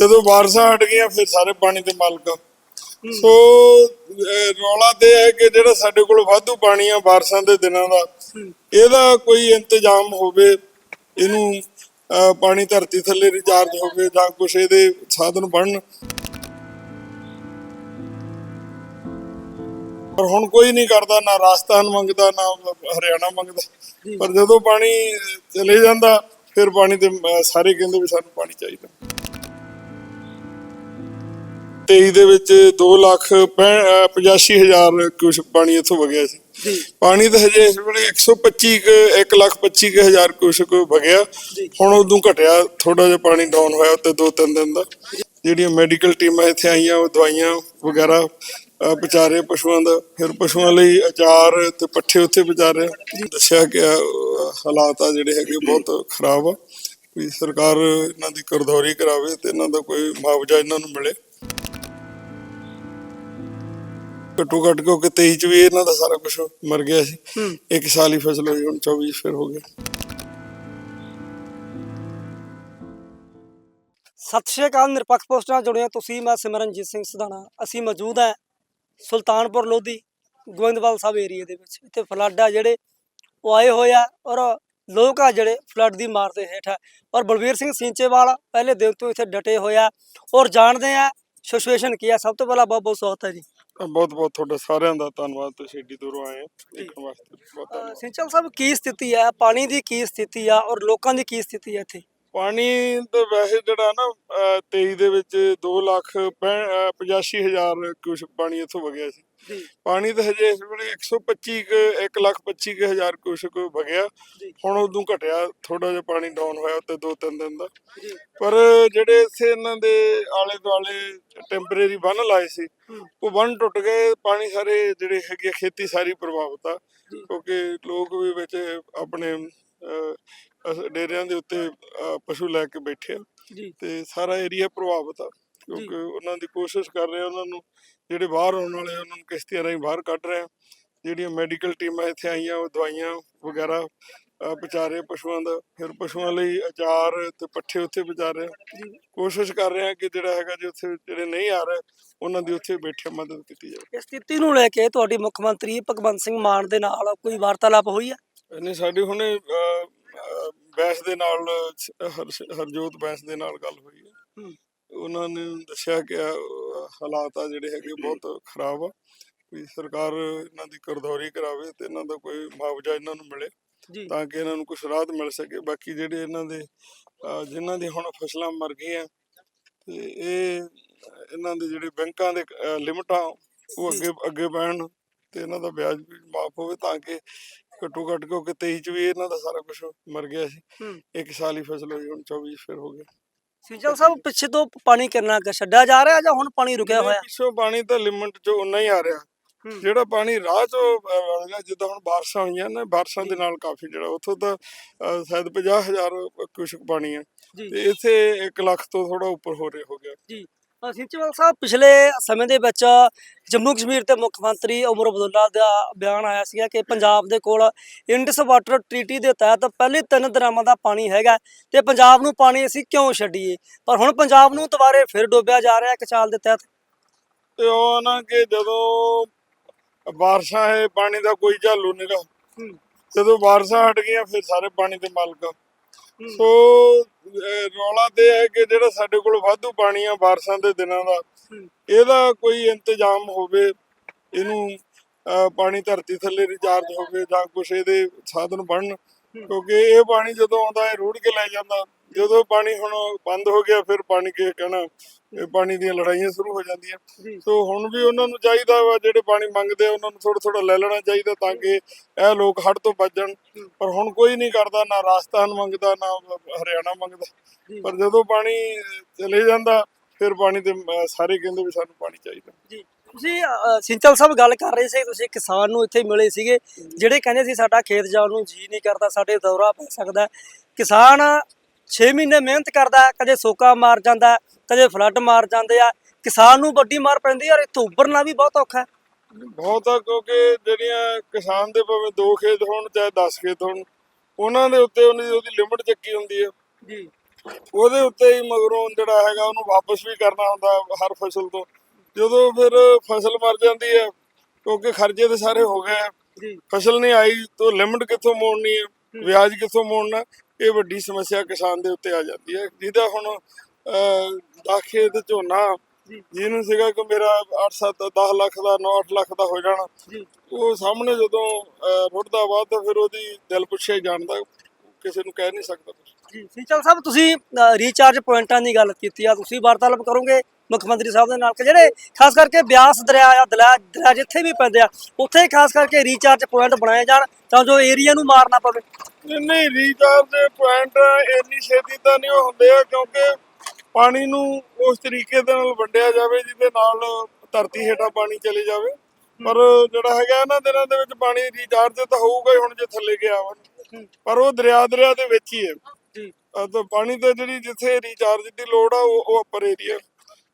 ਜਦੋਂ ਬਾਰਿਸ਼ਾਂ ਹਟ ਗਈਆਂ ਫਿਰ ਸਾਰੇ ਪਾਣੀ ਦੇ ਮਾਲਕ। ਸੋ ਰੌਲਾ ਤੇ ਹੈ ਕਿ ਜਿਹੜਾ ਸਾਡੇ ਕੋਲ ਵਾਧੂ ਪਾਣੀ ਆ ਬਾਰਿਸ਼ਾਂ ਦੇ ਦਿਨਾਂ ਦਾ ਇਹਦਾ ਕੋਈ ਇੰਤਜ਼ਾਮ ਹੋਵੇ ਇਹਨੂੰ ਪਾਣੀ ਧਰਤੀ ਥੱਲੇ ਰਿਚਾਰਜ ਹੋਵੇ ਜਾਂ ਕੁਛ ਇਹਦੇ ਸਾਧਨ ਬਣਨ। ਪਰ ਹੁਣ ਕੋਈ ਨਹੀਂ ਕਰਦਾ ਨਾ ਰਾਜਸਥਾਨ ਮੰਗਦਾ ਨਾ ਹਰਿਆਣਾ ਮੰਗਦਾ। ਪਰ ਜਦੋਂ ਪਾਣੀ ਚਲੇ ਜਾਂਦਾ ਫਿਰ ਪਾਣੀ ਤੇ ਅਹ, ਸਾਰੇ ਕਹਿੰਦੇ ਵੀ ਸਾਨੂੰ ਪਾਣੀ ਚਾਹੀਦਾ। 23 ਦੇ ਵਿੱਚ 2 ਲੱਖ 85 ਹਜ਼ਾਰ ਕੁਛ ਪਾਣੀ ਇੱਥੋਂ ਵਗਿਆ ਸੀ। ਪਾਣੀ ਤਾਂ ਹਜੇ ਇਸ ਵੇਲੇ 125 ਕੁ 1 ਲੱਖ 25 ਕੁ ਹਜ਼ਾਰ ਕੁਛ ਕੁ ਵਗਿਆ। ਹੁਣ ਉਦੋਂ ਘਟਿਆ ਥੋੜਾ ਜਿਹਾ ਪਾਣੀ ਡਾਊਨ ਹੋਇਆ ਤੇ 2-3 ਦਿਨ ਦਾ। ਜਿਹੜੀਆਂ ਮੈਡੀਕਲ ਟੀਮਾਂ ਇੱਥੇ ਆਈਆਂ ਉਹ ਦਵਾਈਆਂ ਵਗੈਰਾ ਰਹੇ ਪਸ਼ੂਆਂ ਦਾ। ਫਿਰ ਪਸ਼ੂਆਂ ਲਈ ਅਚਾਰ ਤੇ ਪੱਠੇ ਉੱਥੇ ਰਹੇ ਦੱਸਿਆ ਕਿ ਹਾਲਾਤ ਆ ਜਿਹੜੇ ਹੈਗੇ ਬਹੁਤ ਖਰਾਬ ਆ। ਵੀ ਸਰਕਾਰ ਇਹਨਾਂ ਦੀ ਕਰਦੌਰੀ ਕਰਾਵੇ ਤੇ ਇਹਨਾਂ ਦਾ ਕੋਈ ਮੁਆਵਜ਼ਾ ਇਹਨਾਂ ਨੂੰ ਮਿਲੇ। ਘੱਟੋ ਘੱਟ ਕਿਉਂਕਿ 23 ਚ ਵੀ ਇਹਨਾਂ ਦਾ ਸਾਰਾ ਕੁਝ ਮਰ ਗਿਆ ਸੀ। ਇੱਕ ਸਾਲ ਹੀ ਫਸਲ ਹੋਈ ਹੁਣ 24 ਚ ਫਿਰ ਹੋ ਗਿਆ ਸਤਿ ਸ਼੍ਰੀ ਅਕਾਲ ਨਿਰਪੱਖ ਪੋਸਟ ਨਾਲ ਜੁੜੇ ਹੋ ਤੁਸੀਂ ਮੈਂ ਸਿਮਰਨਜੀਤ ਸਿੰਘ ਸੁਧਾਣਾ ਅਸੀਂ ਮੌਜੂਦ ਹਾਂ ਸੁਲਤਾਨਪੁਰ ਲੋਧੀ ਗੋਇੰਦਵਾਲ ਸਾਹਿਬ ਏਰੀਆ ਦੇ ਵਿੱਚ। ਇੱਥੇ ਫਲੱਡ ਆ ਜਿਹੜੇ ਉਹ ਆਏ ਹੋਏ ਆ ਔਰ ਲੋਕ ਆ ਜਿਹੜੇ ਫਲੱਡ ਦੀ ਮਾਰ ਦੇ ਹੇਠ ਆ। ਔਰ ਬਲਵੀਰ ਸਿੰਘ ਸਿੰਚੇਵਾਲ ਪਹਿਲੇ ਦਿਨ ਤੋਂ ਇੱਥੇ ਡਟੇ ਹੋਏ ਆ ਔਰ ਜਾਣਦੇ ਆ ਸਿਚੁਏਸ਼ਨ ਕੀ ਆ। ਸਭ ਤੋਂ ਪਹਿਲਾਂ ਬਹੁਤ ਬਹੁਤ ਸਵਾਗਤ ਹੈ ਜੀ। ਬਹੁਤ ਬਹੁਤ ਤੁਹਾਡਾ ਸਾਰਿਆਂ ਦਾ ਧੰਨਵਾਦ ਤੁਸੀਂ ਏਡੀ ਦੂਰੋਂ ਆਏ ਹੋ ਦੇਖਣ ਵਾਸਤੇ ਬਹੁਤ ਧੰਨਵਾਦ। ਸਿੰਚਲ ਸਾਹਿਬ ਕੀ ਸਥਿਤੀ ਹੈ? ਪਾਣੀ ਦੀ ਕੀ ਸਥਿਤੀ ਆ ਔਰ ਲੋਕਾਂ ਦੀ ਕੀ ਸਥਿਤੀ ਹੈ ਇੱਥੇ? ਪਾਣੀ ਤਾਂ ਵੈਸੇ ਜਿਹੜਾ ਨਾ ਅਹ, 23 ਦੇ ਵਿੱਚ 2 ਲੱਖ 85 ਹਜ਼ਾਰ ਕੁਛ ਪਾਣੀ ਇੱਥੋਂ ਵਗਿਆ ਸੀ। ਪਾਣੀ ਤਾਂ ਹਜੇ ਇਸ ਵੇਲੇ 125 ਕੁ 1 ਲੱਖ 25 ਕੁ ਹਜ਼ਾਰ ਕੁਛ ਕੁ ਵਗਿਆ ਹੁਣ ਉਦੋਂ ਘਟਿਆ ਥੋੜਾ ਜਿਹਾ ਪਾਣੀ ਡਾਊਨ ਹੋਇਆ ਤੇ 2-3 ਦਿਨ ਦਾ। ਪਰ ਜਿਹੜੇ ਇੱਥੇ ਇਹਨਾਂ ਦੇ ਆਲੇ ਦੁਆਲੇ ਟੈਂਪਰੇਰੀ ਬੰਨ ਲਾਏ ਸੀ। ਉਹ ਬੰਨ ਟੁੱਟ ਗਏ ਪਾਣੀ ਸਾਰੇ ਜਿਹੜੇ ਹੈਗੇ ਖੇਤੀ ਸਾਰੀ ਪ੍ਰਭਾਵਿਤ ਆ। ਕਿਉਂਕਿ ਲੋਕ ਵੀ ਵਿੱਚ ਆਪਣੇ ਡੇਰਿਆਂ ਦੇ ਉੱਤੇ ਪਸ਼ੂ ਲੈ ਕੇ ਬੈਠੇ ਆ। ਤੇ ਸਾਰਾ ਏਰੀਆ ਪ੍ਰਭਾਵਿਤ ਆ। ਕਿਉਂਕਿ ਉਹਨਾਂ ਦੀ ਕੋਸ਼ਿਸ਼ ਕਰ ਰਹੇ ਆ ਉਹਨਾਂ ਨੂੰ ਜਿਹੜੇ ਬਾਹਰ ਆਉਣ ਵਾਲੇ ਆ, ਉਹਨਾਂ ਨੂੰ ਕਿਸ਼ਤੀਆਂ ਰਾਹੀਂ ਬਾਹਰ ਕੱਢ ਰਹੇ ਆ। ਜਿਹੜੀਆਂ ਮੈਡੀਕਲ ਟੀਮਾਂ ਇੱਥੇ ਆਈਆਂ ਉਹ ਦਵਾਈਆਂ ਵਗੈਰਾ ਰਹੇ ਪਸ਼ੂਆਂ ਦਾ। ਫਿਰ ਪਸ਼ੂਆਂ ਲਈ ਅਚਾਰ ਤੇ ਪੱਠੇ ਉੱਥੇ ਆ। ਜੀ। ਕੋਸ਼ਿਸ਼ ਕਰ ਰਹੇ ਆ ਕਿ ਜਿਹੜਾ ਹੈਗਾ ਜੇ ਉੱਥੇ ਜਿਹੜੇ ਨਹੀਂ ਆ ਰਹੇ ਉਹਨਾਂ ਦੀ ਉੱਥੇ ਬੈਠੇ ਮਦਦ ਕੀਤੀ ਜਾਵੇ। ਇਸ ਸਥਿਤੀ ਨੂੰ ਲੈ ਕੇ ਤੁਹਾਡੀ ਮੁੱਖ ਮੰਤਰੀ ਭਗਵੰਤ ਸਿੰਘ ਮਾਨ ਦੇ ਨਾਲ ਕੋਈ ਵਾਰਤਾਲਾਪ ਹੋਈ ਹੈ? ਇਹਨੇ ਸਾਡੀ ਹੁਣੇ ਬੈਂਸ ਦੇ ਨਾਲ ਹਰ- ਹਰਜੋਤ ਬੈਂਸ ਦੇ ਨਾਲ ਗੱਲ ਹੋਈ ਹੂੰ। ਉਹਨਾਂ ਨੇ ਦੱਸਿਆ ਕਿ ਹਾਲਾਤ ਆ ਜਿਹੜੇ ਹੈਗੇ ਬਹੁਤ ਖਰਾਬ ਆ। ਵੀ ਸਰਕਾਰ ਇਹਨਾਂ ਦੀ ਕਰਦੌਰੀ ਕਰਾਵੇ ਤੇ ਇਹਨਾਂ ਦਾ ਕੋਈ ਮੁਆਵਜ਼ਾ ਇਹਨਾਂ ਨੂੰ ਮਿਲੇ ਤਾਂ ਕਿ ਇਹਨਾਂ ਨੂੰ ਕੁਝ ਰਾਹਤ ਮਿਲ ਸਕੇ। ਬਾਕੀ ਜਿਹੜੇ ਇਹਨਾਂ ਦੇ ਜਿਨ੍ਹਾਂ ਦੀ ਹੁਣ ਫਸਲਾਂ ਮਰ ਗਈਆਂ ਤੇ ਇਹ ਇਹਨਾਂ ਦੇ ਜਿਹੜੇ ਬੈਂਕਾਂ ਦੇ ਲਿਮਟਾਂ ਉਹ। ਅੱਗੇ ਅੱਗੇ ਪੈਣ ਤੇ ਇਹਨਾਂ ਦਾ ਵਿਆਜ ਵੀ ਮਾਫ ਹੋਵੇ ਤਾਂ ਕਿ ਘੱਟੋ ਘੱਟ ਕਿਉਂਕਿ 23 ਚ ਵੀ ਇਹਨਾਂ ਦਾ ਸਾਰਾ ਕੁਝ ਮਰ ਗਿਆ ਸੀ। ਇੱਕ ਸਾਲ ਹੀ ਫਸਲ ਹੋਈ ਹੁਣ 24 ਚ ਫਿਰ ਹੋ ਗਿਆ। ਸਿੰਚਲ ਸਾਹਿਬ ਪਿੱਛੇ ਤੋਂ ਪਾਣੀ ਕਿੰਨਾ ਕੁ ਛੱਡਿਆ ਜਾ ਰਿਹਾ ਜਾਂ ਹੁਣ ਪਾਣੀ ਰੁਕਿਆ ਹੋਇਆ? ਪਿੱਛੋਂ ਪਾਣੀ ਤਾਂ ਲਿਮਟ ਚ ਉਨਾ ਹੀ ਆ ਰਿਹਾ। ਹੂੰ। ਜਿਹੜਾ ਪਾਣੀ ਰਾਹ ਚੋਂ ਅਹ, ਵਗ ਗਿਆ ਜਿੱਦਾਂ ਹੁਣ ਬਾਰਿਸ਼ਾਂ ਹੋਈਆਂ ਨੇ ਬਾਰਿਸ਼ਾਂ ਦੇ ਨਾਲ ਕਾਫੀ ਜਿਹੜਾ ਉੱਥੋਂ ਤਾਂ ਅਹ, ਸ਼ਾਇਦ 50000 ਕੁਛ ਕੁ ਪਾਣੀ ਆ। ਜੀ। ਤੇ ਇੱਥੇ 1 ਲੱਖ ਤੋਂ ਥੋੜਾ ਉੱਪਰ ਹੋ ਰਿਹਾ ਹੋ ਗਿਆ। ਜੀ। ਅ, ਸਾਹਿਬ ਪਿਛਲੇ ਸਮੇਂ ਦੇ ਵਿੱਚ ਜੰਮੂ ਕਸ਼ਮੀਰ ਦੇ ਮੁੱਖ ਮੰਤਰੀ ਉਮਰ ਅਬਦੁੱਲਾ ਦਾ ਬਿਆਨ ਆਇਆ ਸੀਗਾ ਕਿ ਪੰਜਾਬ ਦੇ ਕੋਲ ਇੰਡਸ ਵਾਟਰ ਟ੍ਰੀਟੀ ਦੇ ਤਹਿਤ ਪਹਿਲੇ ਤਿੰਨ ਦਰਾਮਾਂ ਦਾ ਪਾਣੀ ਹੈਗਾ ਤੇ ਪੰਜਾਬ ਨੂੰ ਪਾਣੀ ਅਸੀਂ ਕਿਉਂ ਛੱਡੀਏ? ਪਰ ਹੁਣ ਪੰਜਾਬ ਨੂੰ ਦੁਬਾਰੇ ਫਿਰ ਡੋਬਿਆ ਜਾ ਰਿਹਾ ਕਚਾਲ ਦੇ ਤਹਿਤ। ਤੇ ਉਹ ਨਾ ਕਿ ਜਦੋਂ ਬਾਰਿਸ਼ਾਂ ਹੈ ਪਾਣੀ ਦਾ ਕੋਈ ਝਾਲੂ ਨਿਗਾ ਜਦੋਂ ਬਾਰਿਸ਼ਾਂ ਹਟ ਗਈਆਂ ਫਿਰ ਸਾਰੇ ਪਾਣੀ ਦੇ ਮਾਲਕ ਸੋ ਰੌਲਾ ਤੇ ਹੈ ਕਿ ਜਿਹੜਾ ਸਾਡੇ ਕੋਲ ਵਾਧੂ ਪਾਣੀ ਆ ਬਾਰਿਸ਼ਾਂ ਦੇ ਦਿਨਾਂ ਦਾ। ਇਹਦਾ ਕੋਈ ਇੰਤਜ਼ਾਮ ਹੋਵੇ ਇਹਨੂੰ ਪਾਣੀ ਧਰਤੀ ਥੱਲੇ ਰਿਚਾਰਜ ਹੋਵੇ ਜਾਂ ਕੁਛ ਇਹਦੇ ਸਾਧਨ ਬਣਨ ਕਿਉਂਕਿ ਇਹ ਪਾਣੀ ਜਦੋਂ ਆਉਂਦਾ ਹੈ ਰੋੜ ਕੇ ਲੈ ਜਾਂਦਾ। ਜਦੋਂ ਪਾਣੀ ਹੁਣ ਬੰਦ ਹੋ ਗਿਆ ਫਿਰ ਪਾਣੀ ਕੇ ਕਹਿਣਾ ਪਾਣੀ ਦੀਆਂ ਲੜਾਈਆਂ ਸ਼ੁਰੂ ਹੋ ਜਾਂਦੀਆਂ। ਸੋ ਹੁਣ ਵੀ ਉਹਨਾਂ ਨੂੰ ਚਾਹੀਦਾ ਵਾ ਜਿਹੜੇ ਪਾਣੀ ਮੰਗਦੇ ਆ ਉਹਨਾਂ ਨੂੰ ਥੋੜਾ ਥੋੜਾ ਲੈ ਲੈਣਾ ਚਾਹੀਦਾ ਤਾਂ ਕਿ ਇਹ ਲੋਕ ਹੜ ਤੋਂ ਬਚਣ ਪਰ ਹੁਣ ਕੋਈ ਨਹੀਂ ਕਰਦਾ ਨਾ ਰਾਜਸਥਾਨ ਮੰਗਦਾ ਨਾ ਹਰਿਆਣਾ ਮੰਗਦਾ। ਪਰ ਜਦੋਂ ਪਾਣੀ ਚਲੇ ਜਾਂਦਾ ਫਿਰ ਪਾਣੀ ਤੇ ਅਹ, ਸਾਰੇ ਕਹਿੰਦੇ ਵੀ ਸਾਨੂੰ ਪਾਣੀ ਚਾਹੀਦਾ। ਜੀ। ਤੁਸੀਂ ਸਿੰਚਲ ਸਾਹਿਬ ਗੱਲ ਕਰ ਰਹੇ ਸੀ ਤੁਸੀਂ ਕਿਸਾਨ ਨੂੰ ਇੱਥੇ ਮਿਲੇ ਸੀਗੇ। ਜਿਹੜੇ ਕਹਿੰਦੇ ਸੀ ਸਾਡਾ ਖੇਤ ਜਾਣ ਨੂੰ ਜੀ ਨਹੀਂ ਕਰਦਾ ਸਾਡੇ ਦੌਰਾ ਪੈ ਸਕਦਾ। ਕਿਸਾਨ 6 ਮਹੀਨੇ ਮਿਹਨਤ ਕਰਦਾ ਕਦੇ ਸੋਕਾ ਮਾਰ ਜਾਂਦਾ ਕਦੇ ਫਲੱਡ ਮਾਰ ਜਾਂਦੇ ਆ। ਕਿਸਾਨ ਨੂੰ ਵੱਡੀ ਮਾਰ ਪੈਂਦੀ ਔਰ ਇੱਥੋਂ ਉੱਭਰਨਾ ਵੀ ਬਹੁਤ ਔਖਾ ਬਹੁਤ ਆ ਕਿਉਂਕਿ ਜਿਹੜੀਆਂ ਕਿਸਾਨ ਦੇ ਭਾਵੇਂ ਦੋ ਖੇਤ ਹੋਣ ਚਾਹੇ 10 ਖੇਤ ਹੋਣ ਉਹਨਾਂ ਦੇ ਉੱਤੇ ਉਹਦੀ ਉਹਦੀ ਲਿਮਟ ਚੱਕੀ ਹੁੰਦੀ ਹੈ ਜੀ। ਉਹਦੇ ਉੱਤੇ ਹੀ ਮਗਰੋਂ ਜਿਹੜਾ ਹੈਗਾ ਉਹਨੂੰ ਵਾਪਸ ਵੀ ਕਰਨਾ ਹੁੰਦਾ ਹਰ ਫਸਲ ਤੋਂ। ਜਦੋਂ ਫਿਰ ਫਸਲ ਮਰ ਜਾਂਦੀ ਹੈ ਕਿਉਂਕਿ ਖਰਚੇ ਤੇ ਸਾਰੇ ਹੋ ਗਏ ਜੀ। ਫਸਲ ਨਹੀਂ ਆਈ ਤਾਂ ਲਿਮਟ ਕਿੱਥੋਂ ਮੋੜਨੀ ਹੈ। ਵਿਆਜ ਕਿੱਥੋਂ ਮੋੜਨਾ? ਇਹ ਵੱਡੀ ਸਮੱਸਿਆ ਕਿਸਾਨ ਦੇ ਉੱਤੇ ਆ ਜਾਂਦੀ ਹੈ। ਜਿਹਦਾ ਹੁਣ ਦਾਖੇ ਤੇ ਝੋਨਾ ਜੀ। ਜਿਹਨੂੰ ਸੀਗਾ ਕਿ ਮੇਰਾ 8 7 10 ਲੱਖ ਦਾ 9 8 ਲੱਖ ਦਾ ਹੋ ਜਾਣਾ। ਜੀ। ਉਹ ਸਾਹਮਣੇ ਜਦੋਂ ਰੁੜਦਾ ਬਾਅਦ ਤਾਂ ਫਿਰ ਉਹਦੀ ਦਿਲ ਪੁੱਛਿਆ ਹੀ ਜਾਣਦਾ ਕਿਸੇ ਨੂੰ ਕਹਿ ਨਹੀਂ ਸਕਦਾ। ਜੀ। ਸਿੰਚਲ ਸਾਹਿਬ ਤੁਸੀਂ ਰੀਚਾਰਜ ਪੁਆਇੰਟਾਂ ਦੀ ਗੱਲ ਕੀਤੀ ਆ। ਤੁਸੀਂ ਵਾਰਤਾਲਾਪ ਕਰੋਗੇ ਮੁੱਖ ਮੰਤਰੀ ਸਾਹਿਬ ਦੇ ਨਾਲ ਕਿ ਜਿਹੜੇ ਖਾਸ ਕਰਕੇ ਬਿਆਸ ਦਰਿਆ ਆ ਦਰਿਆ ਦਰਿਆ ਜਿੱਥੇ ਵੀ ਪੈਂਦੇ ਆ ਉੱਥੇ ਖਾਸ ਕਰਕੇ ਰੀਚਾਰਜ ਪੁਆਇੰਟ ਬਣਾਏ ਜਾਣ ਤਾਂ ਜੋ ਏਰੀਆ ਨੂੰ ਮਾਰ ਨਾ ਪਵੇ। ਨਹੀਂ ਨਹੀਂ ਰੀਚਾਰਜ ਦੇ ਪੁਆਇੰਟ ਇੰਨੀ ਛੇਤੀ ਤਾਂ ਨਹੀਂ ਹੁੰਦੇ ਆ ਕਿਉਂਕਿ ਪਾਣੀ ਨੂੰ ਉਸ ਤਰੀਕੇ ਦੇ ਨਾਲ ਵੰਡਿਆ ਜਾਵੇ ਜਿਹਦੇ ਨਾਲ ਧਰਤੀ ਹੇਠਾਂ ਪਾਣੀ ਚਲੇ ਜਾਵੇ। ਪਰ ਜਿਹੜਾ ਹੈਗਾ ਇਹਨਾਂ ਦਿਨਾਂ ਦੇ ਵਿੱਚ ਪਾਣੀ ਰੀਚਾਰਜ ਤਾਂ ਹੋਊਗਾ ਹੀ ਹੁਣ ਜੇ ਥੱਲੇ ਗਿਆ ਵਾ। ਪਰ ਉਹ ਦਰਿਆ ਦਰਿਆ ਦੇ ਵਿੱਚ ਹੀ ਹੈ। ਜੀ। ਤਾਂ ਪਾਣੀ ਤੇ ਜਿਹੜੀ ਜਿੱਥੇ ਰੀਚਾਰਜ ਦੀ ਲੋੜ ਆ ਉਹ ਉਹ ਉੱਪਰ ਏਰੀਆ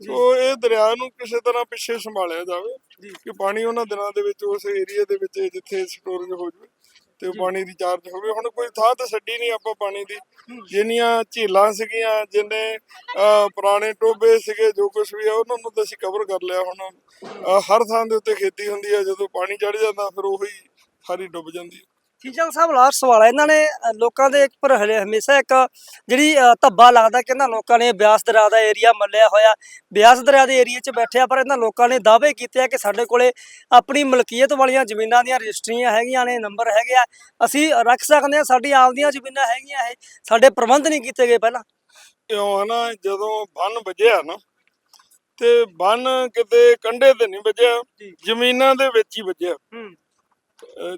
ਸੋ ਇਹ ਦਰਿਆ ਨੂੰ ਕਿਸੇ ਤਰ੍ਹਾਂ ਪਿੱਛੇ ਸੰਭਾਲਿਆ ਜਾਵੇ। ਕਿ ਪਾਣੀ ਉਹਨਾਂ ਦਿਨਾਂ ਦੇ ਵਿੱਚ ਉਸ ਏਰੀਆ ਦੇ ਵਿੱਚ ਜਿੱਥੇ ਸਟੋਰੇਜ ਹੋ ਜਾਵੇ ਤੇ ਪਾਣੀ ਰੀਚਾਰਜ ਹੋਵੇ। ਹੁਣ ਕੋਈ ਥਾਂ ਤਾਂ ਛੱਡੀ ਨਹੀਂ ਆਪਾਂ ਪਾਣੀ ਦੀ। ਜਿੰਨੀਆਂ ਝੀਲਾਂ ਸੀਗੀਆਂ ਜਿੰਨੇ ਪੁਰਾਣੇ ਟੋਬੇ ਸੀਗੇ ਜੋ ਕੁਝ ਵੀ ਆ ਉਹਨਾਂ ਨੂੰ ਤਾਂ ਅਸੀਂ ਕਵਰ ਕਰ ਲਿਆ। ਹੁਣ ਹਰ ਥਾਂ ਦੇ ਉੱਤੇ ਖੇਤੀ ਹੁੰਦੀ ਆ। ਜਦੋਂ ਪਾਣੀ ਚੜ ਜਾਂਦਾ ਫਿਰ ਉਹੀ ਸਾਰੀ ਡੁੱਬ ਜਾਂਦੀ ਹੈ ਸਿੰਚਲ ਸਾਹਿਬ ਲਾਸਟ ਸਵਾਲ ਹੈ ਇਹਨਾਂ ਨੇ ਲੋਕਾਂ ਦੇ ਉੱਪਰ ਹਲੇ ਹਮੇਸ਼ਾ ਇੱਕ ਜਿਹੜੀ ਧੱਬਾ ਲੱਗਦਾ ਕਿ ਇਹਨਾਂ ਲੋਕਾਂ ਨੇ ਬਿਆਸ ਦਰਿਆ ਦਾ ਏਰੀਆ ਮੱਲਿਆ ਹੋਇਆ। ਬਿਆਸ ਦਰਿਆ ਦੇ ਏਰੀਆ 'ਚ ਬੈਠੇ ਆ ਪਰ ਇਹਨਾਂ ਲੋਕਾਂ ਨੇ ਦਾਅਵੇ ਕੀਤੇ ਆ ਕਿ ਸਾਡੇ ਕੋਲੇ ਆਪਣੀ ਮਲਕੀਅਤ ਵਾਲੀਆਂ ਜ਼ਮੀਨਾਂ ਦੀਆਂ ਰਜਿਸਟਰੀਆਂ ਹੈਗੀਆਂ ਨੇ ਨੰਬਰ ਹੈਗੇ ਆ। ਅਸੀਂ ਰੱਖ ਸਕਦੇ ਆ ਸਾਡੀ ਆਪਦੀਆਂ ਜ਼ਮੀਨਾਂ ਹੈਗੀਆਂ ਇਹ। ਸਾਡੇ ਪ੍ਰਬੰਧ ਨਹੀਂ ਕੀਤੇ ਗਏ ਪਹਿਲਾਂ। ਇਉਂ ਆ ਨਾ ਜਦੋਂ ਬੰਨ ਵੱਜਿਆ ਨਾ ਤੇ ਬੰਨ ਕਿਤੇ ਕੰਢੇ ਤੇ ਨਹੀਂ ਵੱਜਿਆ। ਜ਼ਮੀਨਾਂ ਦੇ ਵਿੱਚ ਹੀ ਵੱਜਿਆ। ਹੂੰ।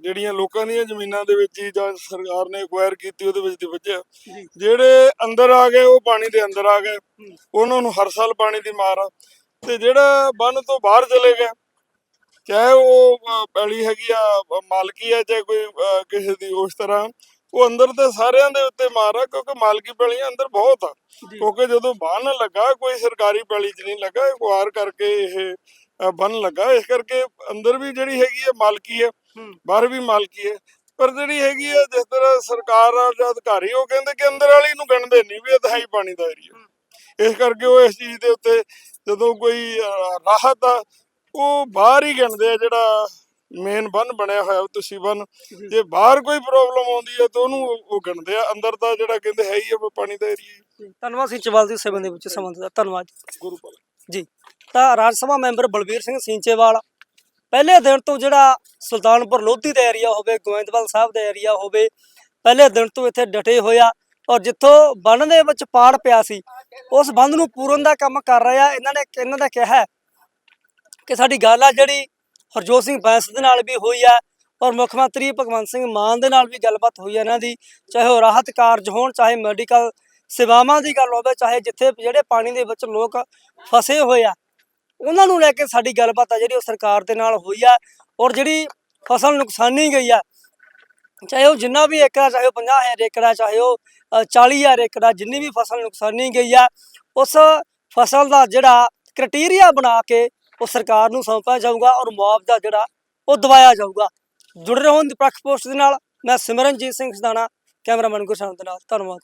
ਜਿਹੜੀਆਂ ਲੋਕਾਂ ਦੀਆਂ ਜ਼ਮੀਨਾਂ ਦੇ ਵਿੱਚ ਹੀ ਜਾਂ ਸਰਕਾਰ ਨੇ ਐਕਵਾਇਰ ਕੀਤੀ ਉਹਦੇ ਵਿੱਚ ਦੀ ਵੱਜਿਆ। ਜਿਹੜੇ ਅੰਦਰ ਆ ਗਏ ਉਹ ਪਾਣੀ ਦੇ ਅੰਦਰ ਆ ਗਏ। ਉਹਨਾਂ ਨੂੰ ਹਰ ਸਾਲ ਪਾਣੀ ਦੀ ਮਾਰ ਆ। ਤੇ ਜਿਹੜਾ ਬੰਨ ਤੋਂ ਬਾਹਰ ਚਲੇ ਗਿਆ ਚਾਹੇ ਉਹ ਪੈਲੀ ਹੈਗੀ ਆ ਮਾਲਕੀ ਆ ਚਾਹੇ ਕੋਈ ਕਿਸੇ ਦੀ ਉਸ ਤਰ੍ਹਾਂ ਉਹ ਅੰਦਰ ਤੇ ਸਾਰਿਆਂ ਦੇ ਉੱਤੇ ਮਾਰ ਆ ਕਿਉਂਕਿ ਮਾਲਕੀ ਪੈਲੀਆਂ ਅੰਦਰ ਬਹੁਤ ਆ। ਕਿਉਂਕਿ ਜਦੋਂ ਬੰਨ ਲੱਗਾ ਕੋਈ ਸਰਕਾਰੀ ਪੈਲੀ 'ਚ ਨਹੀਂ ਲੱਗਾ ਐਕਵਾਇਰ ਕਰਕੇ ਇਹ ਬੰਨ ਲੱਗਾ। ਇਸ ਕਰਕੇ ਅੰਦਰ ਵੀ ਜਿਹੜੀ ਹੈਗੀ ਆ ਮਾਲਕੀ ਹੂੰ ਬਾਹਰ ਵੀ ਮਾਲਕੀ ਹੈ। ਪਰ ਜਿਹੜੀ ਹੈਗੀ ਹੈ ਜਿਸ ਤਰ੍ਹਾਂ ਸਰਕਾਰ ਜਾਂ ਅਧਿਕਾਰੀ ਉਹ ਕਹਿੰਦੇ ਕਿ ਅੰਦਰ ਵਾਲੀ ਨੂੰ ਗਣਦੇ ਨਹੀਂ ਵੀ ਇਹ ਤਾਂ ਹੈ ਹੀ ਪਾਣੀ ਦਾ ਏਰੀਆ। ਇਸ ਕਰਕੇ ਉਹ ਇਸ ਚੀਜ਼ ਦੇ ਉੱਤੇ ਜਦੋਂ ਕੋਈ ਰਾਹਤ ਆ ਉਹ ਬਾਹਰ ਹੀ ਗਿਣਦੇ ਆ ਜਿਹੜਾ ਮੇਨ ਬੰਨ ਬਣਿਆ ਹੋਇਆ ਤੁਸੀਂ ਬੰਨ। ਜੇ। ਬਾਹਰ ਕੋਈ ਪ੍ਰੋਬਲਮ ਆਉਂਦੀ ਹੈ ਤਾਂ ਉਹਨੂੰ ਉਹ- ਗਿਣਦੇ ਆ। ਅੰਦਰ ਤਾਂ ਜਿਹੜਾ ਕਹਿੰਦੇ ਹੈ ਹੀ ਆ ਪਾਣੀ ਦਾ ਏਰੀਆ ਧੰਨਵਾਦ ਸਿੰਚੇਵਾਲ ਦੀ ਸੇਵਾ ਦੇ ਵਿੱਚ ਸਮਾਂ ਦਿੱਤਾ ਧੰਨਵਾਦ ਗੁਰੂ ਪਾਲ ਜੀ। ਤਾਂ ਰਾਜ ਸਭਾ ਮੈਂਬਰ ਬਲਬੀਰ ਸਿੰਘ ਸਿੰਚੇਵਾਲ, ਪਹਿਲੇ ਦਿਨ ਤੋਂ ਜਿਹੜਾ ਸੁਲਤਾਨਪੁਰ ਲੋਧੀ ਦਾ ਏਰੀਆ ਹੋਵੇ, ਗੋਇੰਦਵਾਲ ਸਾਹਿਬ ਦਾ ਏਰੀਆ ਹੋਵੇ, ਪਹਿਲੇ ਦਿਨ ਤੋਂ ਇੱਥੇ ਡਟੇ ਹੋਇਆ ਔਰ ਜਿੱਥੋਂ ਬੰਨ ਦੇ ਵਿੱਚ ਪਾੜ ਪਿਆ ਸੀ, ਉਸ ਬੰਦ ਨੂੰ ਪੂਰਨ ਦਾ ਕੰਮ ਕਰ ਰਿਹਾ ਇਹਨਾਂ ਨੇ, ਇਹਨਾਂ ਦਾ ਕਿਹਾ ਕਿ ਸਾਡੀ ਗੱਲ ਆ ਜਿਹੜੀ ਹਰਜੋਤ ਸਿੰਘ ਬੈਂਸ ਦੇ ਨਾਲ ਵੀ ਹੋਈ ਆ ਔਰ ਮੁੱਖ ਮੰਤਰੀ ਭਗਵੰਤ ਸਿੰਘ ਮਾਨ ਦੇ ਨਾਲ ਵੀ ਗੱਲਬਾਤ ਹੋਈ ਆ ਇਹਨਾਂ ਦੀ। ਚਾਹੇ ਉਹ ਰਾਹਤ ਕਾਰਜ ਹੋਣ, ਚਾਹੇ ਮੈਡੀਕਲ ਸੇਵਾਵਾਂ ਦੀ ਗੱਲ ਹੋਵੇ ਚਾਹੇ ਜਿੱਥੇ ਜਿਹੜੇ ਪਾਣੀ ਦੇ ਵਿੱਚ ਲੋਕ ਫਸੇ ਹੋਏ ਆ ਉਹਨਾਂ ਨੂੰ ਲੈ ਕੇ ਸਾਡੀ ਗੱਲਬਾਤ ਆ ਜਿਹੜੀ ਉਹ ਸਰਕਾਰ ਦੇ ਨਾਲ ਹੋਈ ਆ ਔਰ ਜਿਹੜੀ ਫਸਲ ਨੁਕਸਾਨੀ ਗਈ ਆ ਚਾਹੇ ਉਹ ਜਿੰਨਾ ਵੀ ਏਕੜ ਆ, ਚਾਹੇ ਉਹ 50000 ਏਕੜ ਆ ਚਾਹੇ ਉਹ ਅ, 40000 ਏਕੜ ਆ ਜਿੰਨੀ ਵੀ ਫਸਲ ਨੁਕਸਾਨੀ ਗਈ ਆ ਉਸ ਫਸਲ ਦਾ ਜਿਹੜਾ ਕ੍ਰਾਈਟੇਰੀਆ ਬਣਾ ਕੇ ਉਹ ਸਰਕਾਰ ਨੂੰ ਸੌਂਪਿਆ ਜਾਊਗਾ ਔਰ ਮੁਆਵਜ਼ਾ ਜਿਹੜਾ ਉਹ ਦਵਾਇਆ ਜਾਊਗਾ। ਜੁੜ ਰਹੋ ਨਿਰਪੱਖ ਪੋਸਟ ਦੇ ਨਾਲ ਮੈਂ ਸਿਮਰਨਜੀਤ ਸਿੰਘ ਸਦਾਣਾ ਕੈਮਰਾਮੈਨ ਗੁਰਸ਼ਾਨ ਦੇ ਨਾਲ ਧੰਨਵਾਦ।